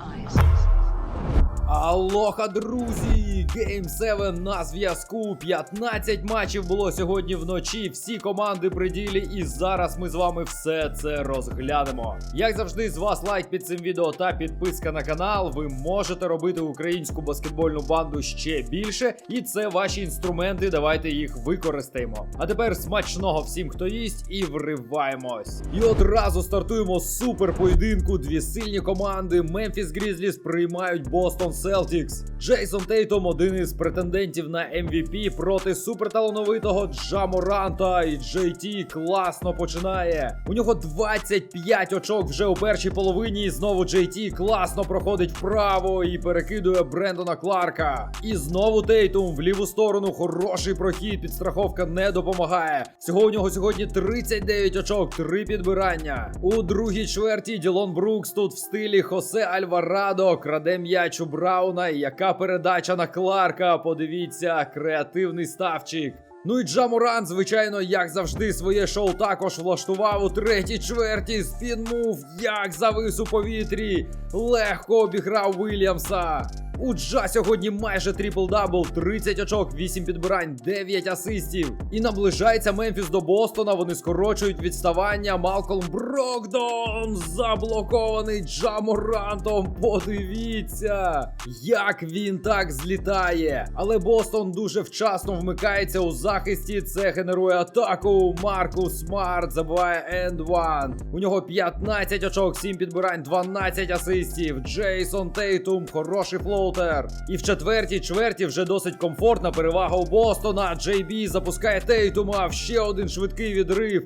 eyes. Алоха, друзі! Game 7 на зв'язку. 15 матчів було сьогодні вночі. Всі команди при ділі, і зараз ми з вами все це розглянемо. Як завжди, з вас лайк під цим відео та підписка на канал. Ви можете робити українську баскетбольну банду ще більше, і це ваші інструменти. Давайте їх використаємо. А тепер смачного всім, хто їсть, і вриваємось. І одразу стартуємо супер поєдинку. Дві сильні команди. Мемфіс Грізліс приймають Бостон Селтікс. Джейсон Тейтом один із претендентів на MVP проти суперталановитого Джаморанта. І Джей Ті класно починає. У нього 25 очок вже у першій половині. І знову Джей Ті класно проходить вправо і перекидує Брендона Кларка. І знову Тейтум в ліву сторону. Хороший прохід. Підстраховка не допомагає. Всього у нього сьогодні 39 очок, 3 підбирання. У другій чверті Ділон Брукс тут в стилі Хосе Альварадо краде м'яч у Брауна. Яка передача на Кларка? Подивіться, креативний ставчик. Ну і Джамуран, звичайно, як завжди, своє шоу також влаштував у третій чверті. Спінмув, як завис у повітрі. Легко обіграв Вільямса. У Джа сьогодні майже трипл-дабл, 30 очок, 8 підбирань, 9 асистів. І наближається Мемфіс до Бостона. Вони скорочують відставання. Малкольм Брокдон заблокований Джаморантом. Подивіться, як він так злітає. Але Бостон дуже вчасно вмикається у захисті. Це генерує атаку. Маркус Смарт забиває енд ван. У нього 15 очок, 7 підбирань, 12 асистів. Джейсон Тейтум, хороший флоутер. І в четвертій чверті вже досить комфортна перевага у Бостона. Джей Бі запускає Тейтума в ще один швидкий відрив.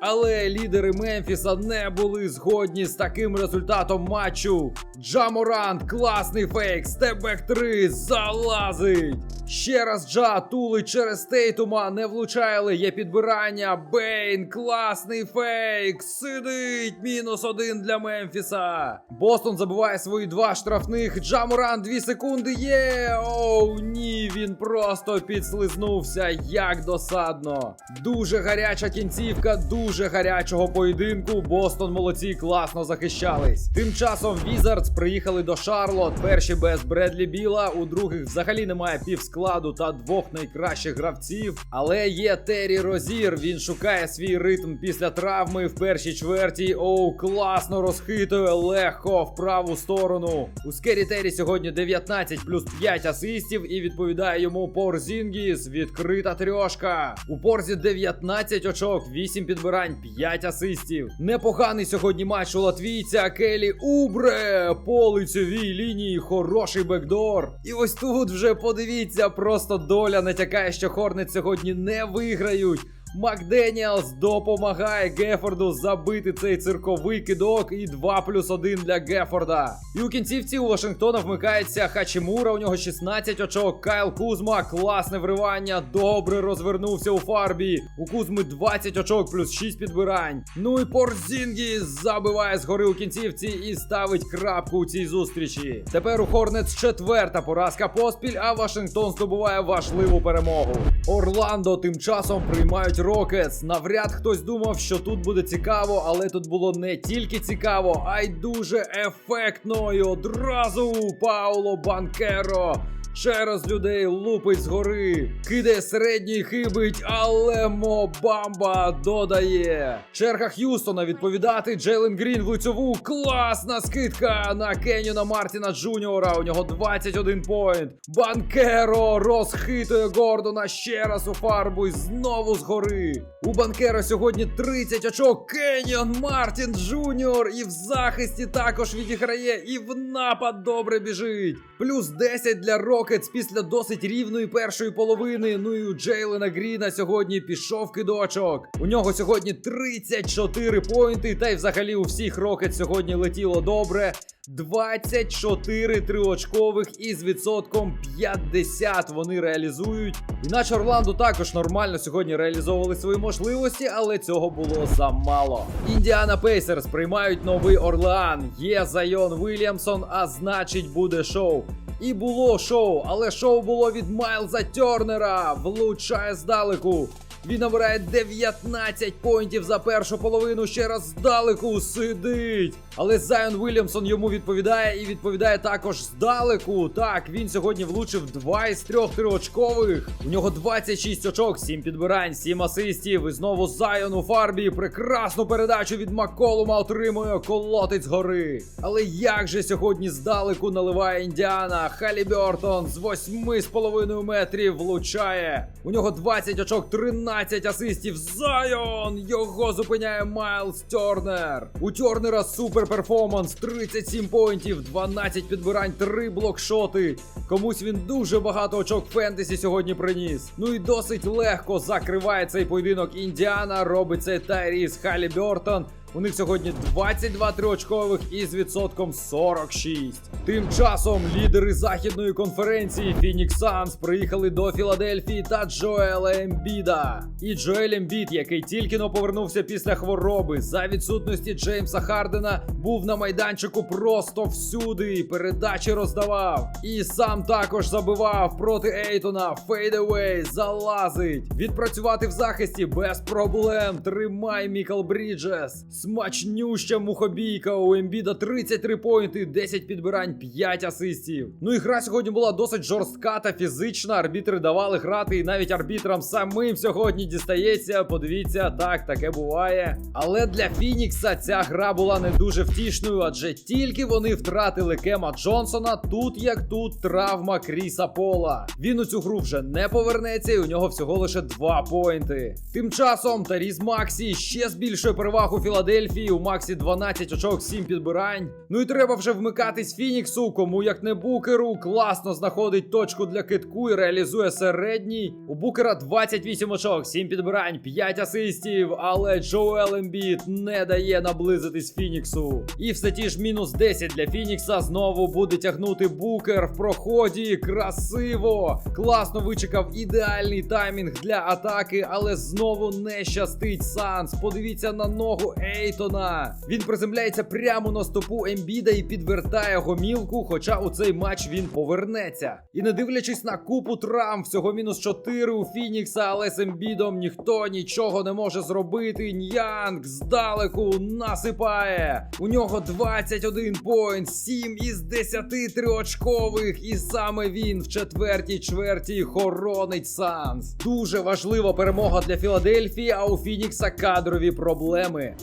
Але лідери Мемфіса не були згодні з таким результатом матчу. Джаморант, класний фейк, степбек 3 залазить. Ще раз Джа тулить через Тейтума, не влучає, але є підбирання. Бейн, класний фейк. Сидить. Мінус один для Мемфіса. Бостон забиває свої два штрафних. Джаморан, дві секунди є. Оу, ні, він просто підслизнувся. Як досадно. Дуже гаряча кінцівка, дуже гарячого поєдинку. Бостон молодці класно захищались. Тим часом Візардс приїхали до Шарлот. Перші без Бредлі Біла, у других взагалі немає півскладу та двох найкращих гравців. Але є Террі Розір. Він шукає свій ритм після травми в першій чверті. Оу, класно розхитує легко в праву сторону. У Скері Террі сьогодні 19 плюс 5 асистів і відповідає йому Порзінгіс. Відкрита трьошка. У Порзі 19 очок, 8 підбирань, 5 асистів. Непоганий сьогодні матч у латвійця Келі Убре. По лицевій лінії хороший бекдор. І ось тут вже подивіться, просто доля натякає, що Хорнет сьогодні не виграють. Макденіалс допомагає Гефорду забити цей цирковий кидок і 2 плюс 1 для Гефорда. І у кінцівці у Вашингтона вмикається Хачимура, у нього 16 очок. Кайл Кузма, класне вривання, добре розвернувся у фарбі. У Кузми 20 очок плюс 6 підбирань. Ну і Порзінгі забиває згори у кінцівці і ставить крапку у цій зустрічі. Тепер у Хорнетс четверта поразка поспіль, а Вашингтон здобуває важливу перемогу. Орландо тим часом приймають Рокетс. Навряд хтось думав, що тут буде цікаво, але тут було не тільки цікаво, а й дуже ефектно. І одразу Пауло Банкеро. Через людей лупить згори, кидає середній хибить, але Мобамба додає. Черга Х'юстона відповідати Джейлен Грін в лицьову. Класна скидка на Кенюна Мартіна Джуніора. У нього 21 поінт. Банкеро розхитує Гордона ще раз у фарбу і знову згори. У Банкеро сьогодні 30 очок. Кеньон Мартін Джуніор і в захисті також відіграє, і в напад добре біжить. Плюс 10 для Рокетс після досить рівної першої половини. Ну і у Джейлена Гріна сьогодні пішов кидочок. У нього сьогодні 34 поінти. Та й взагалі у всіх Рокетс сьогодні летіло добре. 24 триочкових із відсотком 50 вони реалізують. Іначе Орландо також нормально сьогодні реалізовували свої можливості, але цього було замало. Індіана Пейсерс приймають новий Орлеан. Є Зайон Вільямсон, а значить буде шоу. І було шоу, але шоу було від Майлза Тернера. Влучає здалеку. Він набирає 19 поінтів за першу половину. Ще раз здалеку сидить. Але Зайон Вільямсон йому відповідає і відповідає також здалеку. Так, він сьогодні влучив 2 із 3 триочкових. У нього 26 очок, 7 підбирань, 7 асистів. І знову Зайон у фарбі. Прекрасну передачу від Макколума отримує колотець гори. Але як же сьогодні здалеку наливає Індіана? Халі Бьортон з 8,5 метрів влучає. У нього 20 очок, 13 асистів. Зайон! Його зупиняє Майлз Тернер. У Тернера супер перформанс, 37 поінтів, 12 підбирань, 3 блокшоти. Комусь він дуже багато очок фентезі сьогодні приніс. Ну і досить легко закриває цей поєдинок. Індіана робить це Тайріс Халі Бьортон. У них сьогодні 22 триочкових із відсотком 46. Тим часом лідери західної конференції Phoenix Suns приїхали до Філадельфії та Джоела Ембіда. І Джоель Ембід, який тільки но повернувся після хвороби, за відсутності Джеймса Хардена, був на майданчику просто всюди. Передачі роздавав. І сам також забивав проти Ейтона. Фейдевей залазить. Відпрацювати в захисті без проблем. Тримай Мікал Бріджес. Смачнюща мухобійка у Ембіда 33 поінти, 10 підбирань, 5 асистів. Ну і гра сьогодні була досить жорстка та фізична. Арбітри давали грати, і навіть арбітрам самим сьогодні дістається. Подивіться, так, таке буває. Але для Фінікса ця гра була не дуже втішною, адже тільки вони втратили Кема Джонсона. Тут як тут травма Кріса Пола. Він у цю гру вже не повернеться, і у нього всього лише 2 поінти. Тим часом Таріз Максі ще збільшує перевагу Філадельфії. У Максі 12 очок, 7 підбирань. Ну і треба вже вмикатись Фініксу, кому як не букеру. Класно знаходить точку для китку і реалізує середній. У букера 28 очок, 7 підбирань, 5 асистів. Але Джоел Ембіт не дає наблизитись Фініксу. І все ті ж мінус 10 для Фінікса. Знову буде тягнути букер в проході. Красиво! Класно вичекав ідеальний таймінг для атаки, але знову не щастить Санс. Подивіться на ногу Ейтона. Він приземляється прямо на стопу Ембіда і підвертає гомілку, хоча у цей матч він повернеться. І не дивлячись на купу травм, всього мінус 4 у Фінікса, але з Ембідом ніхто нічого не може зробити. Ньянг здалеку насипає. У нього 21 поінт, 7 із 10 триочкових. І саме він в четвертій чверті хоронить Санс. Дуже важлива перемога для Філадельфії, а у Фінікса кадрові проблеми.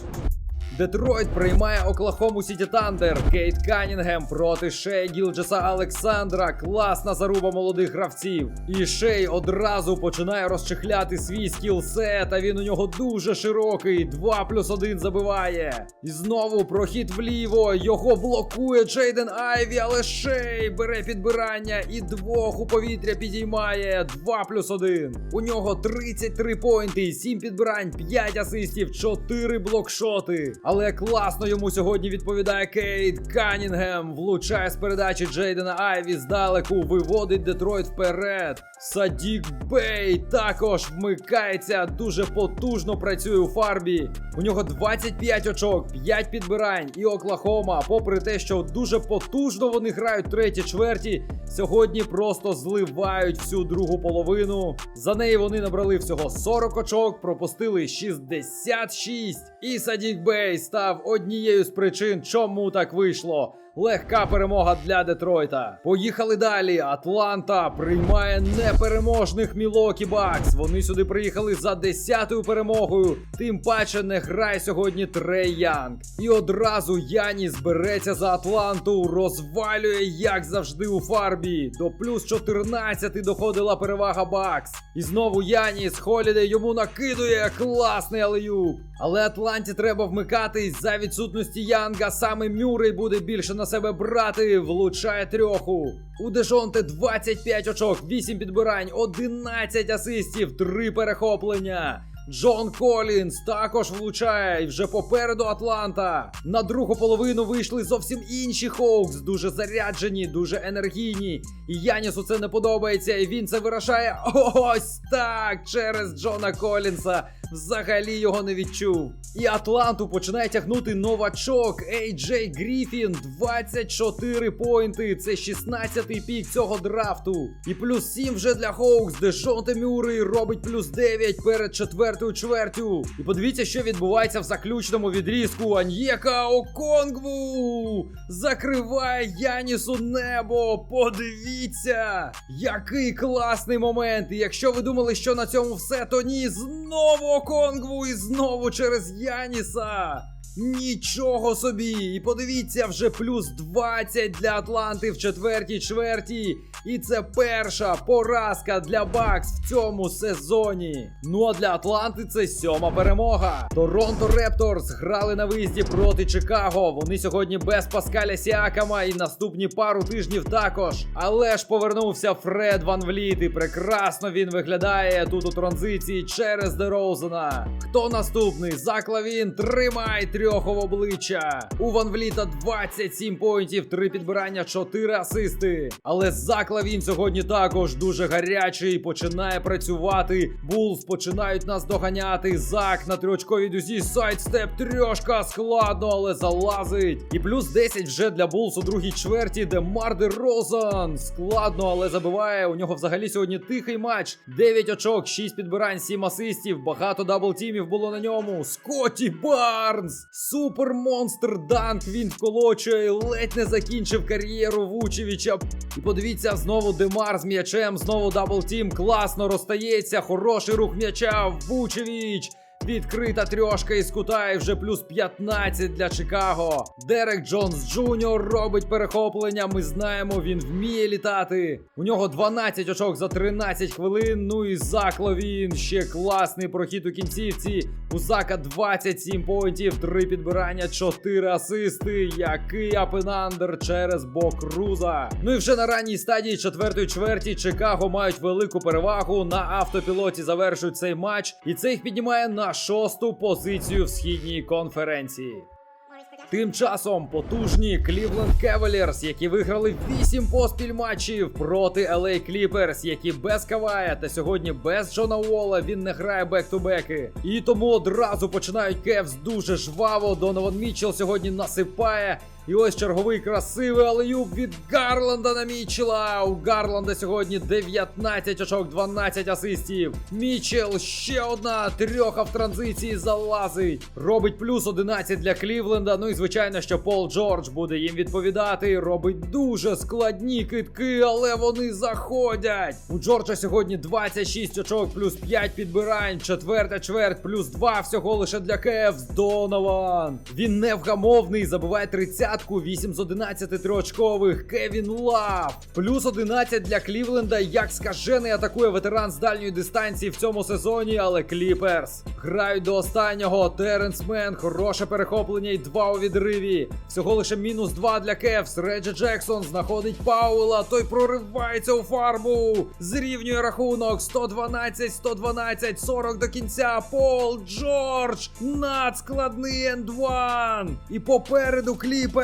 Детройт приймає Оклахому Сіті Тандер. Кейт Канінгем проти Шея Гілджеса Олександра. Класна заруба молодих гравців. І Шей одразу починає розчехляти свій скілсет, а він у нього дуже широкий. 2 плюс 1 забиває. І знову прохід вліво. Його блокує Джейден Айві, але Шей бере підбирання і двох у повітря підіймає. 2 плюс 1. У нього 33 поінти, 7 підбирань, 5 асистів, 4 блокшоти. Але класно йому сьогодні відповідає Кейт Канінгем. Влучає з передачі Джейдена Айві здалеку, виводить Детройт вперед. Садік Бей також вмикається, дуже потужно працює у фарбі. У нього 25 очок, 5 підбирань і Оклахома. Попри те, що дуже потужно вони грають треті чверті, сьогодні просто зливають всю другу половину. За неї вони набрали всього 40 очок, пропустили 66. І Садік Бей став однією з причин, чому так вийшло. Легка перемога для Детройта. Поїхали далі. Атланта приймає непереможних Мілокі Бакс. Вони сюди приїхали за 10-ю перемогою. Тим паче не грає сьогодні Трей Янг. І одразу Яніс береться за Атланту, розвалює, як завжди, у фарбі. До плюс 14 доходила перевага Бакс. І знову Яніс Холідей йому накидує класний алеюб. Але Атланті треба вмикатись за відсутності Янга. Саме Мюррей буде більше на себе брати. Влучає трьоху. У Дежонте 25 очок, 8 підбирань, 11 асистів, 3 перехоплення. Джон Колінс також влучає і вже попереду Атланта. На другу половину вийшли зовсім інші Хоукс, дуже заряджені, дуже енергійні. І Янісу це не подобається, і він це виражає ось так через Джона Колінса. Взагалі його не відчув. І Атланту починає тягнути новачок Ей Джей Гріфін. 24 поінти. Це 16-й пік цього драфту. І плюс 7 вже для Хоукс, де Шонте Мюррей робить плюс 9 перед четвертою чвертю. І подивіться, що відбувається в заключному відрізку. Аньєка Оконгву закриває Янісу небо. Подивіться, який класний момент. І якщо ви думали, що на цьому все, то ні, знову Оконгву і знову через Яніса. Нічого собі! І подивіться, вже плюс 20 для Атланти в четвертій чверті. І це перша поразка для Бакс в цьому сезоні. Ну а для Атланти це сьома перемога. Торонто Репторс грали на виїзді проти Чикаго. Вони сьогодні без Паскаля Сіакама і наступні пару тижнів також. Але ж повернувся Фред Ван Вліт і прекрасно він виглядає тут у транзиції через Дерозена. Хто наступний? Заклавін, тримай трьох в обличчя. У Ван Вліта 27 поінтів, 3 підбирання, 4 асисти. Але Заклавін сьогодні також дуже гарячий, починає працювати. Булс починають нас доганяти. Зак на трьочковій дузі, сайдстеп, трьошка складно, але залазить. І плюс 10 вже для Булс у другій чверті, де Мардер Розан. Складно, але забиває. У нього взагалі сьогодні тихий матч. 9 очок, 6 підбирань, 7 асистів. Багато даблтімів було на ньому. Скотті Барнс! Супер монстр Данк він вколочує, ледь не закінчив кар'єру Вучевича. І подивіться, знову Демар з м'ячем, знову даблтім. Класно розстається. Хороший рух м'яча. Вучевич. Відкрита трьошка із кута вже плюс 15 для Чикаго. Дерек Джонс Джуніор робить перехоплення. Ми знаємо, він вміє літати. У нього 12 очок за 13 хвилин. Ну і Закловін. Ще класний прохід у кінцівці. У Зака 27 поінтів, 3 підбирання, 4 асисти. Який апенандер через бок Руза. Ну і вже на ранній стадії четвертої чверті Чикаго мають велику перевагу. На автопілоті завершують цей матч. І це їх піднімає на шосту позицію в східній конференції. Тим часом потужні Cleveland Cavaliers, які виграли 8 поспіль матчів проти LA Clippers, які без Кавая та сьогодні без Джона Уола він не грає бек-ту-беки. І тому одразу починають Кевс дуже жваво. Донован Мітчелл сьогодні насипає. І ось черговий красивий алеюб від Гарланда на Мічела. У Гарланда сьогодні 19 очок, 12 асистів. Мічел ще одна трьоха в транзиції залазить. Робить плюс 11 для Клівленда. Ну і звичайно, що Пол Джордж буде їм відповідати. Робить дуже складні китки, але вони заходять. У Джорджа сьогодні 26 очок, плюс 5 підбирань. Четверта чверть, плюс 2 всього лише для Кевс. Донован. Він невгамовний, забиває 30 8 з 11 триочкових. Кевін Лав. Плюс 11 для Клівленда. Як скажений атакує ветеран з дальньої дистанції в цьому сезоні, але Кліперс грають до останнього. Теренс Мен, хороше перехоплення і два у відриві. Всього лише мінус 2 для Кевс. Реджі Джексон знаходить Пауела. Той проривається у фарбу. Зрівнює рахунок 112-112, 40 до кінця. Пол Джордж. Надскладний ендван. І попереду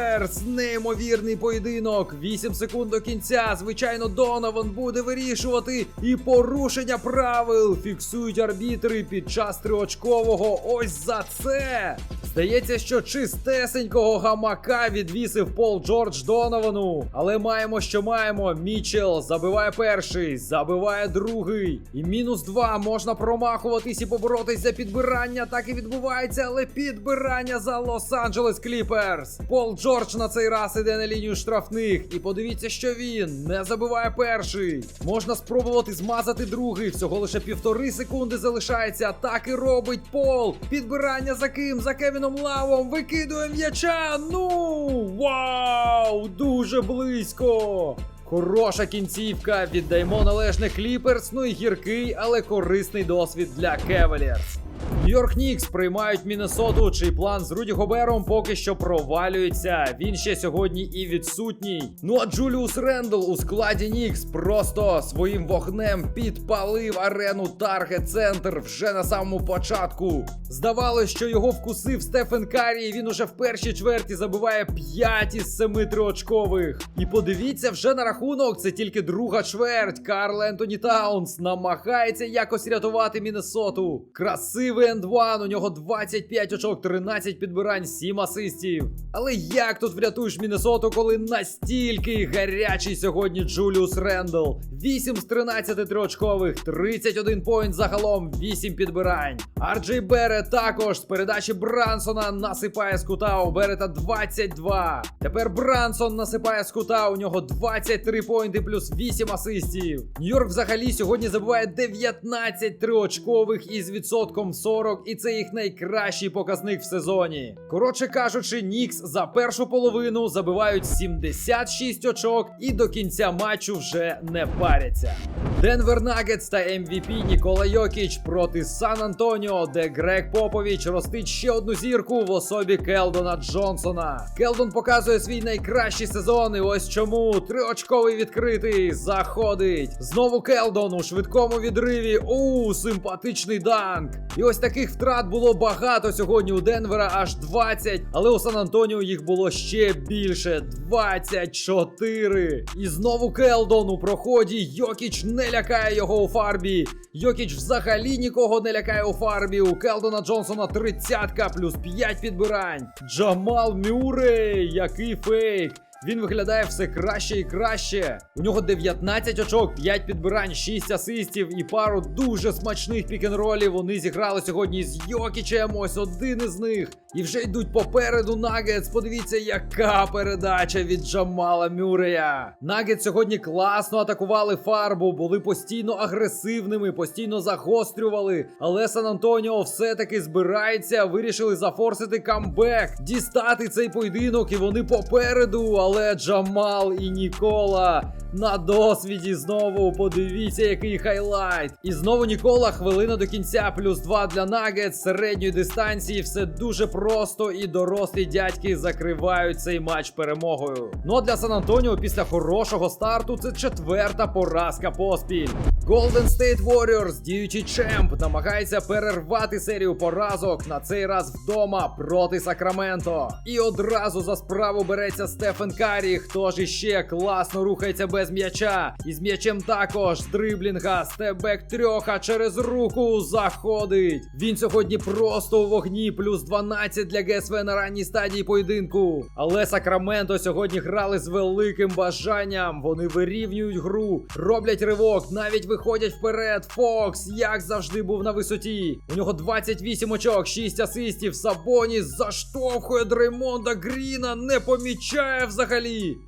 Кліперс. Неймовірний поєдинок. 8 секунд до кінця. Звичайно, Донован буде вирішувати. І порушення правил фіксують арбітри під час триочкового. Ось за це. Здається, що чистесенького гамака відвісив Пол Джордж Доновану. Але маємо, що маємо. Мічел забиває перший, забиває другий. І мінус два можна промахуватись і поборотись за підбирання. Так і відбувається, але підбирання за Лос-Анджелес Кліперс. Пол Джордж на цей раз іде на лінію штрафних. І подивіться, що він не забиває перший. Можна спробувати змазати другий. Всього лише півтори секунди залишається. Так і робить Пол. Підбирання за ким? За Кевіном Лавом. Викидує м'яча. Ну вау! Дуже близько. Хороша кінцівка. Віддаємо належне Кліперс. Ну і гіркий, але корисний досвід для Кевелірс. Нью-Йорк Нікс приймають Міннесоту, чий план з Руді Гобером поки що провалюється. Він ще сьогодні і відсутній. Ну а Джуліус Рендл у складі Нікс просто своїм вогнем підпалив арену Таргет Центр вже на самому початку. Здавалось, що його вкусив Стефен Карі, і він уже в першій чверті забиває 5 із 7 триочкових. І подивіться вже на рахунок, це тільки друга чверть. Карл Ентоні Таунс намагається якось рятувати Міннесоту. Красивий ендван, у нього 25 очок, 13 підбирань, 7 асистів. Але як тут врятуєш Міннесоту, коли настільки гарячий сьогодні Джуліус Рендл? 8 з 13 триочкових, 31 поінт загалом, 8 підбирань. Арджей Бере також з передачі Брансона насипає з кута у Берета 22. Тепер Брансон насипає з кута, у нього 23 поінти плюс 8 асистів. Нью-Йорк взагалі сьогодні забиває 19 триочкових із відсотком 40, і це їх найкращий показник в сезоні. Коротше кажучи, Нікс за першу половину забивають 76 очок і до кінця матчу вже не паряться. Денвер Нагетс та MVP Нікола Йокіч проти Сан Антоніо, де Грег Попович ростить ще одну зірку в особі Келдона Джонсона. Келдон показує свій найкращий сезон, і ось чому триочковий відкритий заходить. Знову Келдон у швидкому відриві. У симпатичний данк. І ось таких втрат було багато сьогодні у Денвера, аж 20, але у Сан Антоніо їх було ще більше 24. І знову Келдон у проході. Йокіч не лякає його у фарбі. Йокіч взагалі нікого не лякає у фарбі. У Келдона Джонсона 30 плюс 5 підбирань. Джамал Мюррей, який фейк. Він виглядає все краще і краще. У нього 19 очок, 5 підбирань, 6 асистів і пару дуже смачних пікенролів. Вони зіграли сьогодні з Йокічем. Ось один із них. І вже йдуть попереду Нагетс. Подивіться, яка передача від Джамала Мюрея. Нагетс сьогодні класно атакували фарбу, були постійно агресивними, постійно загострювали. Але Сан Антоніо все-таки збирається, вирішили зафорсити камбек, дістати цей поєдинок, і вони попереду. Але Джамал і Нікола на досвіді знову. Подивіться, який хайлайт. І знову Нікола, хвилина до кінця, плюс 2 для Нагетс середньої дистанції. Все дуже просто, і дорослі дядьки закривають цей матч перемогою. Ну а для Сан Антоніо після хорошого старту це четверта поразка поспіль. Golden State Warriors, діючий чемп, намагається перервати серію поразок на цей раз вдома проти Сакраменто. І одразу за справу береться Стефен Карі. Хто ж іще класно рухається без м'яча. І з м'ячем також дриблінга, стебек трьоха через руку заходить. Він сьогодні просто у вогні, плюс 12 для ГСВ на ранній стадії поєдинку. Але Сакраменто сьогодні грали з великим бажанням. Вони вирівнюють гру, роблять ривок, навіть виходять вперед. Фокс, як завжди, був на висоті. У нього 28 очок, 6 асистів. Сабоніс заштовхує Дреймонда Гріна, не помічає взагалі.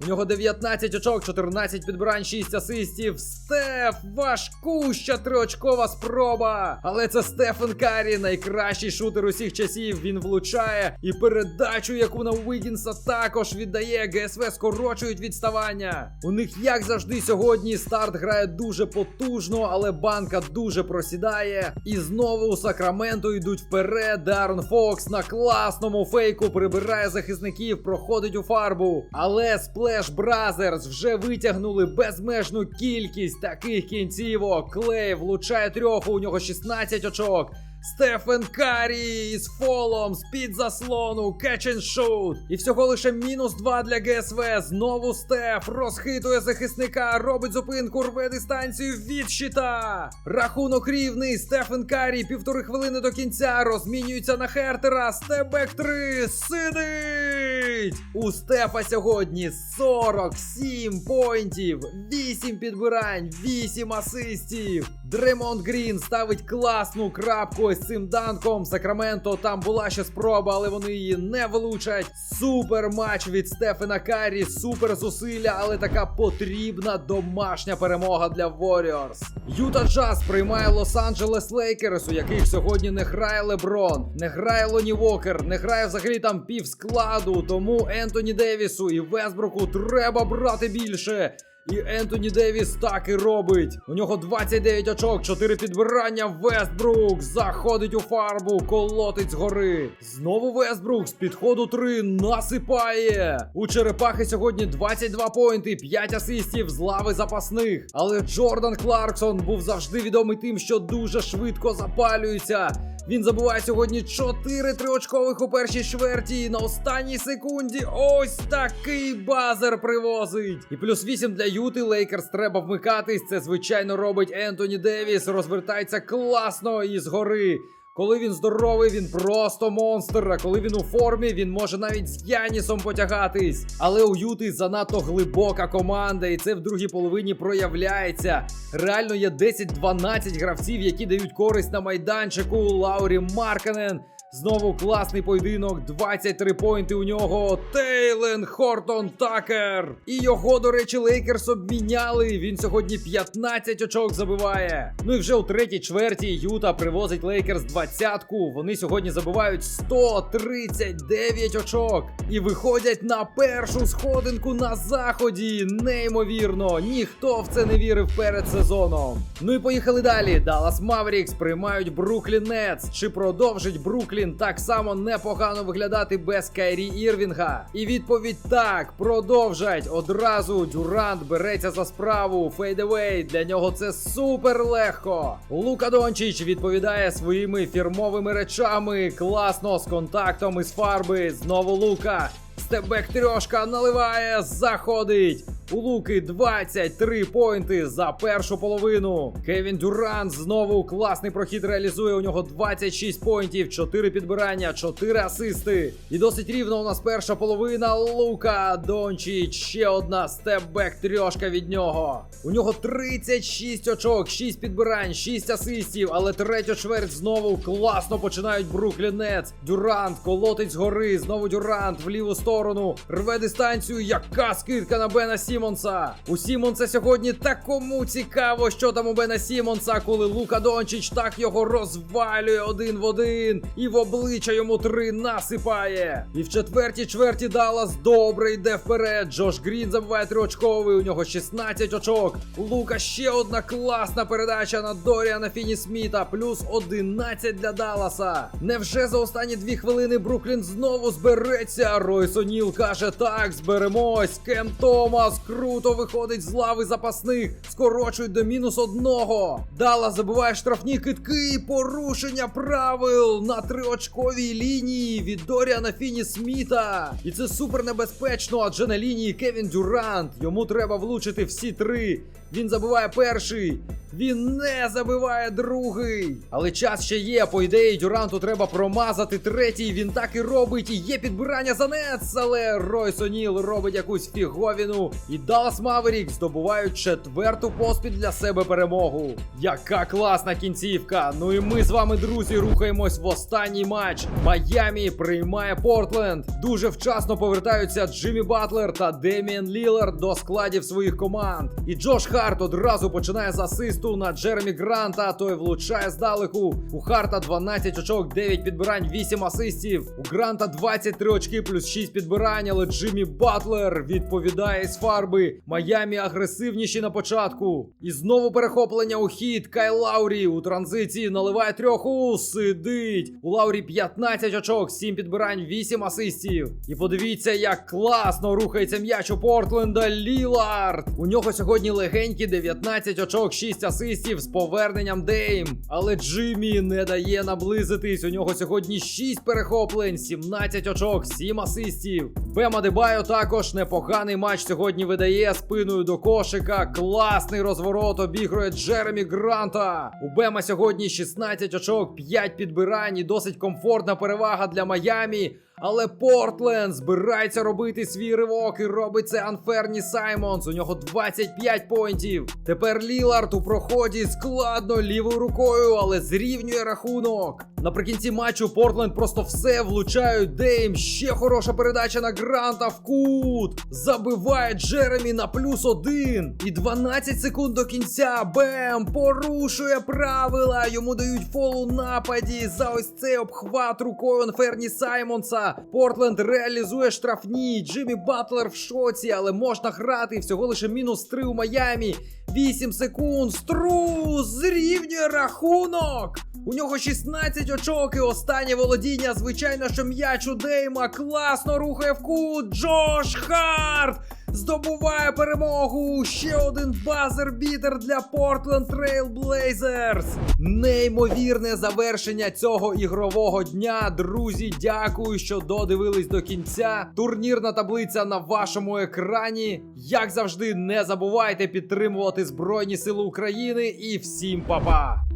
У нього 19 очок, 14 підбирань, 6 асистів. Стеф, важкуща триочкова спроба. Але це Стефен Карі, найкращий шутер усіх часів. Він влучає і передачу, яку на Уігінса також віддає. ГСВ скорочують відставання. У них, як завжди, сьогодні старт грає дуже потужно, але банка дуже просідає. І знову у Сакраменто йдуть вперед. Дарон Фокс на класному фейку прибирає захисників, проходить у фарбу. Але Сплеш Brothers вже витягнули безмежну кількість таких кінцівок. Клей влучає трьох, у нього 16 очок. Стефен Карі із фолом з-під заслону, catch and shoot. І всього лише мінус 2 для ГСВ. Знову Стеф розхитує захисника, робить зупинку, рве дистанцію від щита. Рахунок рівний. Стефен Карі півтори хвилини до кінця розмінюється на Хертера. Стебек 3 сидить. У Стефа сьогодні 47 поінтів, 8 підбирань, 8 асистів. Дремонт Грін ставить класну крапку ось цим данком. Сакраменто там була ще спроба, але вони її не влучать. Супер матч від Стефена Карі, супер зусилля, але така потрібна домашня перемога для Warriors. Юта Джаз приймає Лос-Анджелес Лейкерс, у яких сьогодні не грає Леброн, не грає Лоні Вокер, не грає взагалі там пів складу. Тому Ентоні Девісу і Весбруку треба брати більше. І Ентоні Девіс так і робить. У нього 29 очок, 4 підбирання. Вестбрук заходить у фарбу, колотить згори. Знову Вестбрук з підходу 3 насипає. У черепахи сьогодні 22 поінти, 5 асистів з лави запасних. Але Джордан Кларксон був завжди відомий тим, що дуже швидко запалюється. Він забуває сьогодні 4 триочкових у першій чверті. І на останній секунді ось такий базер привозить. І плюс 8 для Юти. Лейкерс треба вмикатись. Це звичайно робить Ентоні Девіс. Розвертається класно і згори. Коли він здоровий, він просто монстр. А коли він у формі, він може навіть з Янісом потягатись. Але у Юти занадто глибока команда, і це в другій половині проявляється. Реально є 10-12 гравців, які дають користь на майданчику. Лаурі Марканен. Знову класний поєдинок, 23 поінти у нього. Тейлен Хортон Такер. І його, до речі, Лейкерс обміняли. Він сьогодні 15 очок забиває. Ну і вже у третій чверті Юта привозить Лейкерс двадцятку. Вони сьогодні забивають 139 очок. І виходять на першу сходинку на заході. Неймовірно, ніхто в це не вірив перед сезоном. Ну і поїхали далі. Даллас Маверікс приймають Бруклін Нетс. Чи продовжить Бруклін так само непогано виглядати без Кайрі Ірвінга? І відповідь так, продовжать. Одразу Дюрант береться за справу. Фейдевей. Для нього це супер легко. Лука Дончич відповідає своїми фірмовими речами. Класно з контактом із фарби. Знову Лука. Стебек трьошка наливає, заходить. У Луки 23 поінти за першу половину. Кевін Дюрант знову класний прохід реалізує. У нього 26 поінтів, 4 підбирання, 4 асисти. І досить рівно у нас перша половина. Лука Дончич. Ще одна степбек трьошка від нього. У нього 36 очок, 6 підбирань, 6 асистів. Але третю чверть знову класно починають Бруклін Нетс. Дюрант колотить згори. Знову Дюрант в ліву сторону. Рве дистанцію. Яка скидка на Бена Сімонса. У Сімонса сьогодні такому цікаво, що там у Бена Сімонса, коли Лука Дончич так його розвалює один в один. І в обличчя йому три насипає. І в четвертій чверті Даллас добре йде вперед. Джош Грін забиває триочковий. У нього 16 очок. Лука ще одна класна передача на Доріана Фіні Сміта. Плюс 11 для Далласа. Невже за останні дві хвилини Бруклін знову збереться? Ройс О'Ніл каже: так, зберемось. Кем Томас круто виходить з лави запасних. Скорочують до мінус одного. Дала забиває штрафні китки. Порушення правил на триочковій лінії від Доріана Фіні Сміта. І це супер небезпечно, адже на лінії Кевін Дюрант. Йому треба влучити всі три. Він забиває перший. Він не забиває другий. Але час ще є. По ідеї, Дюранту треба промазати третій. Він так і робить. І є підбирання за Нетс. Але Ройс О'Ніл робить якусь фіговіну. І Даллас Маверік здобувають четверту поспіль для себе перемогу. Яка класна кінцівка. Ну і ми з вами, друзі, рухаємось в останній матч. Майамі приймає Портленд. Дуже вчасно повертаються Джиммі Батлер та Деміан Лілард до складів своїх команд. І Джош Харт одразу починає з асисту на Джеремі Гранта. Той влучає здалеку. У Харта 12 очок, 9 підбирань, 8 асистів. У Гранта 23 очки плюс 6 підбирань, але Джиммі Батлер відповідає з фарби. Майамі агресивніші на початку. І знову перехоплення у хід. Кай Лаурі у транзиції наливає трьоху. Сидить. У Лаурі 15 очок, 7 підбирань, 8 асистів. І подивіться, як класно рухається м'яч у Портленда Лілард. У нього сьогодні легенькі 19 очок, 6 асистів з поверненням Дейм. Але Джиммі не дає наблизитись. У нього сьогодні 6 перехоплень, 17 очок, 7 асистів. Бема Дебайо також непоганий матч сьогодні видає спиною до кошика. Класний розворот обігрує Джеремі Гранта. У Бема сьогодні 16 очок, 5 підбирань і досить комфортна перевага для Майамі. Але Портленд збирається робити свій ривок і робить це Анферні Саймонс. У нього 25 поінтів. Тепер Лілард у проході складно лівою рукою, але зрівнює рахунок. Наприкінці матчу Портленд просто все влучають. Дейм. Ще хороша передача на Гранта в кут. Забиває Джеремі на плюс один. І 12 секунд до кінця. Бем! Порушує правила. Йому дають фол у нападі за ось цей обхват рукою Анферні Саймонса. Портленд реалізує штрафні. Джиммі Батлер в шоці, але можна грати всього лише мінус 3 у Майамі. 8 секунд. Струс зрівнює рахунок. У нього 16 очок і останнє володіння. Звичайно, що м'яч у Дейма класно рухає в кут. Джош Харт здобуває перемогу. Ще один базер-бітер для Portland Trail Blazers. Неймовірне завершення цього ігрового дня. Друзі, дякую, що додивились до кінця. Турнірна таблиця на вашому екрані. Як завжди, не забувайте підтримувати Збройні Сили України і всім па-па!